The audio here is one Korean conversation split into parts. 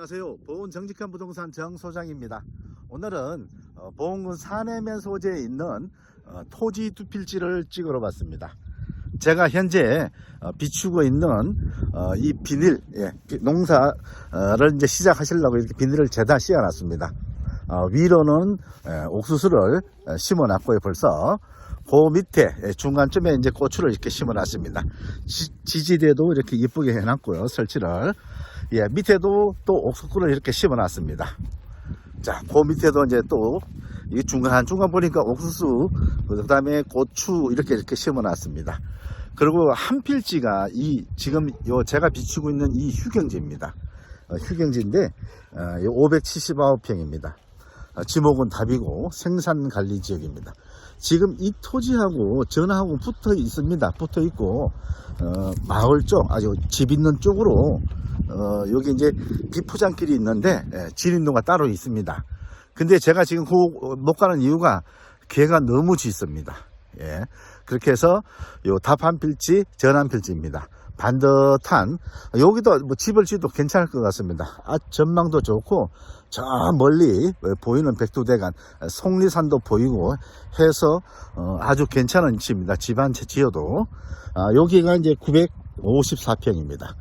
안녕하세요. 보은 정직한 부동산 정 소장입니다. 오늘은 어, 보은군 산해면 소재에 있는 어, 토지 두 필지를 찍으러 왔습니다. 제가 현재 어, 비추고 있는 어, 이 비닐 예, 비- 농사를 이제 시작하시려고 이렇게 비닐을 재다 씌워놨습니다. 어, 위로는 예, 옥수수를 어, 심어놨고요. 벌써 그 밑에 예, 중간쯤에 이제 고추를 이렇게 심어놨습니다. 지, 지지대도 이렇게 이쁘게 해놨고요. 설치를 예, 밑에도 또 옥수수를 이렇게 심어 놨습니다. 자, 그 밑에도 이제 또, 이 중간, 중간 보니까 옥수수, 그 다음에 고추 이렇게 이렇게 심어 놨습니다. 그리고 한 필지가 이, 지금 요 제가 비추고 있는 이 휴경지입니다. 어, 휴경지인데, 어, 요 579평입니다. 어, 지목은 답이고 생산 관리 지역입니다. 지금 이 토지하고 전하고 붙어 있습니다. 붙어 있고, 어, 마을 쪽, 아주 집 있는 쪽으로 어, 여기 이제 비포장길이 있는데 예, 진입로가 따로 있습니다. 근데 제가 지금 그못 가는 이유가 개가 너무 짖습니다. 예. 그렇게 해서 요 답한 필지, 전한 필지입니다. 반듯한 여기도 뭐 집을 지도 괜찮을 것 같습니다. 아, 전망도 좋고 저 멀리 보이는 백두대간 속리산도 보이고 해서 어, 아주 괜찮은 집입니다. 집 한 채 지어도 아, 여기가 이제 954평입니다.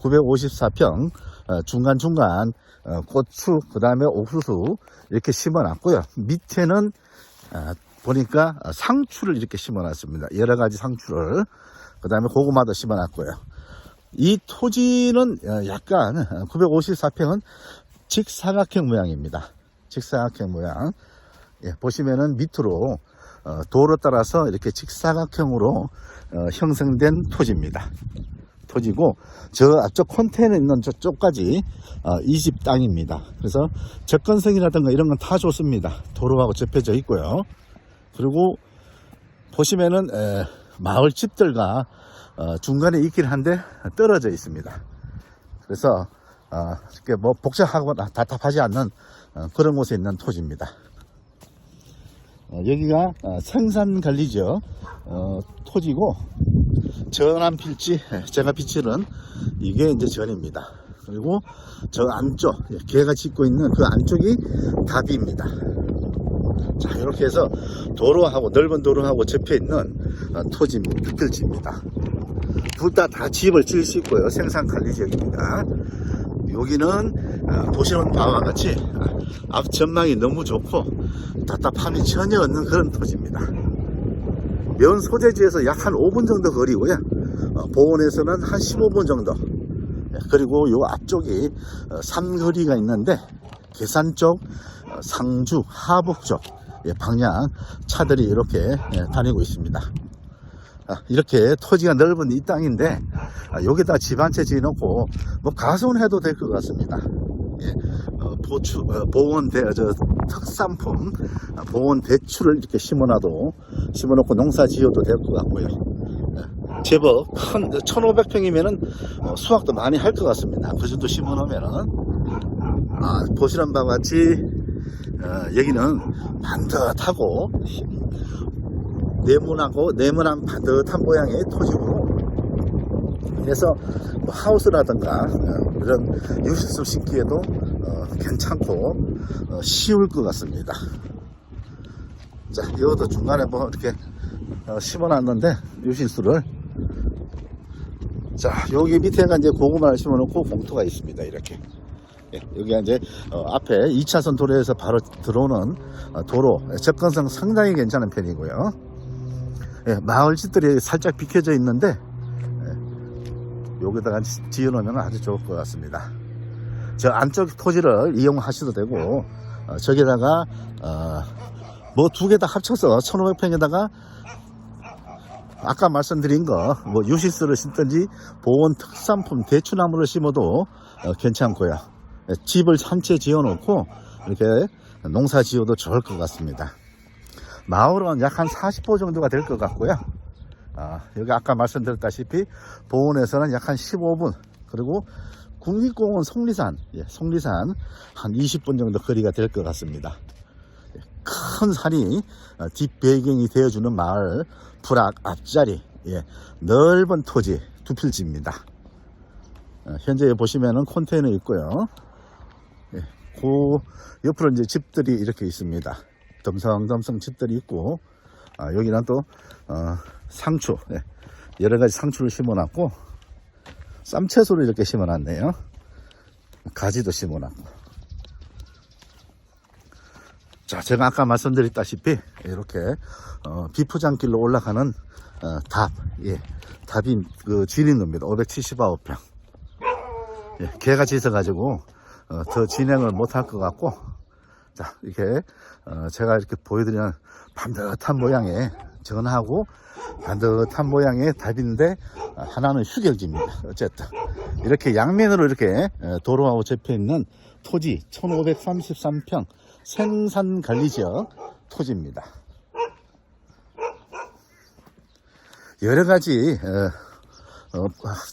954평 어, 중간중간 어, 고추 그 다음에 옥수수 이렇게 심어놨고요. 밑에는 아, 보니까 어, 상추를 이렇게 심어놨습니다. 여러가지 상추를. 그 다음에 고구마도 심어놨고요. 이 토지는 어, 약간 954평은 직사각형 모양입니다. 직사각형 모양. 예, 보시면은 밑으로 어, 도로 따라서 이렇게 직사각형으로 어, 형성된 토지입니다 토지고 저 앞쪽 컨테이너 있는 저쪽까지 어, 이집 땅입니다. 그래서 접근성이라든가 이런 건 다 좋습니다. 도로하고 접해져 있고요. 그리고 보시면은 에, 마을 집들과 어, 중간에 있긴 한데 떨어져 있습니다. 그래서 어, 이렇게 뭐 복잡하거나 답답하지 않는 어, 그런 곳에 있는 토지입니다. 어, 여기가 어, 생산관리지역 어, 토지고 전한 필지, 제가 비치는 이게 이제 전입니다. 그리고 저 안쪽, 예, 개가 짓고 있는 그 안쪽이 답입니다. 자, 이렇게 해서 도로하고, 넓은 도로하고 접혀 있는 어, 토지, 필지입니다. 둘 다 다 집을 지을 수 있고요. 생산 관리 지역입니다. 여기는 어, 보시는 바와 같이 어, 앞 전망이 너무 좋고 답답함이 전혀 없는 그런 토지입니다. 면 소재지에서 약 한 5분 정도 거리고요. 어, 보온에서는 한 15분 정도. 예, 그리고 요 앞쪽이 어, 삼거리가 있는데 계산 쪽, 어, 상주, 하북 쪽 예, 방향 차들이 이렇게 예, 다니고 있습니다. 아, 이렇게 토지가 넓은 이 땅인데 아, 여기다 집 한 채 지어놓고 뭐 가손해도 될 것 같습니다. 예, 어, 보추, 어, 보온 대, 저, 특산품, 아, 보온 대추를 이렇게 심어놔도, 심어놓고 농사 지어도 될 것 같고요. 예, 제법 큰, 1500평이면은 수확도 많이 할 것 같습니다. 그 정도 심어놓으면은, 아, 보시는 바와 같이, 어, 여기는 반듯하고, 네모나고, 네모난 반듯한 모양의 토지고, 그래서 뭐 하우스라든가 어, 이런 유실수 심기에도 어, 괜찮고 어, 쉬울 것 같습니다. 자, 이것도 중간에 뭐 이렇게 어, 심어놨는데 유실수를 자, 여기 밑에가 이제 고구마를 심어놓고 봉투가 있습니다. 이렇게. 예, 여기가 이제 어, 앞에 2차선 도로에서 바로 들어오는 어, 도로 접근성 상당히 괜찮은 편이고요. 예, 마을 집들이 살짝 비켜져 있는데 여기다가 지어 놓으면 아주 좋을 것 같습니다. 저 안쪽 토지를 이용하셔도 되고, 어, 저기다가, 어, 뭐 두 개 다 합쳐서 1500평에다가, 아까 말씀드린 거, 뭐 유시스를 심든지, 보온 특산품 대추나무를 심어도 어, 괜찮고요. 예, 집을 한 채 지어 놓고, 이렇게 농사 지어도 좋을 것 같습니다. 마을은 약 한 40호 정도가 될 것 같고요. 아, 여기 아까 말씀드렸다시피 보온에서는 약 한 15분 그리고 국립공원 속리산 예, 속리산 한 20분 정도 거리가 될 것 같습니다 예, 큰 산이 어, 뒷배경이 되어주는 마을 불악 앞자리 예, 넓은 토지 두 필지입니다 어, 현재 보시면은 컨테이너 있고요 그 옆으로 이제 집들이 이렇게 있습니다. 덤성덤성 집들이 있고, 아, 여기는 또, 어, 상추, 예. 여러 가지 상추를 심어놨고, 쌈채소를 이렇게 심어놨네요. 가지도 심어놨고. 자, 제가 아까 말씀드렸다시피, 이렇게, 어, 비포장길로 올라가는, 어, 답, 예. 답이, 그, 진입로입니다. 579평. 예, 개가 짖어가지고, 어, 더 진행을 못할 것 같고, 자, 이렇게, 어, 제가 이렇게 보여드리는 반듯한 모양의 전하고, 반듯한 모양의 답인데, 어, 하나는 휴격지입니다. 어쨌든. 이렇게 양면으로 이렇게 어, 도로하고 접혀 있는 토지 1533평 생산 관리 지역 토지입니다. 여러 가지 어, 어,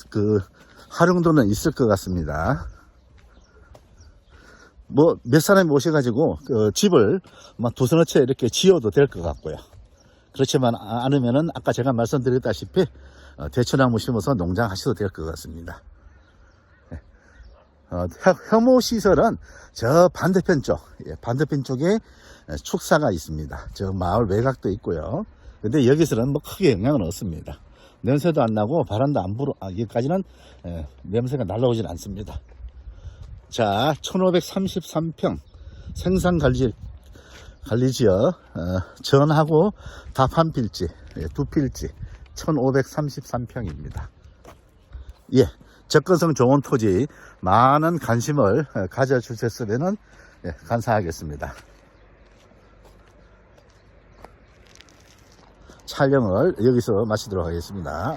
그 활용도는 있을 것 같습니다. 뭐 몇 사람이 오셔가지고 그 집을 막 두서너 채 이렇게 지어도 될 것 같고요. 그렇지만 아- 않으면은 아까 제가 말씀드렸다시피 어, 대추나무 심어서 농장 하셔도 될 것 같습니다. 어, 혐- 혐오 시설은 저 반대편 쪽, 예, 반대편 쪽에 에, 축사가 있습니다. 저 마을 외곽도 있고요. 근데 여기서는 뭐 크게 영향은 없습니다. 냄새도 안 나고 바람도 안 불어, 아, 여기까지는 에, 냄새가 날라오질 않습니다. 자, 1533평 생산 관리, 관리지역, 어, 전하고 답한 필지, 예, 두 필지, 1533평입니다. 예, 접근성 좋은 토지 많은 관심을 어, 가져주셨으면 예, 감사하겠습니다. 촬영을 여기서 마치도록 하겠습니다.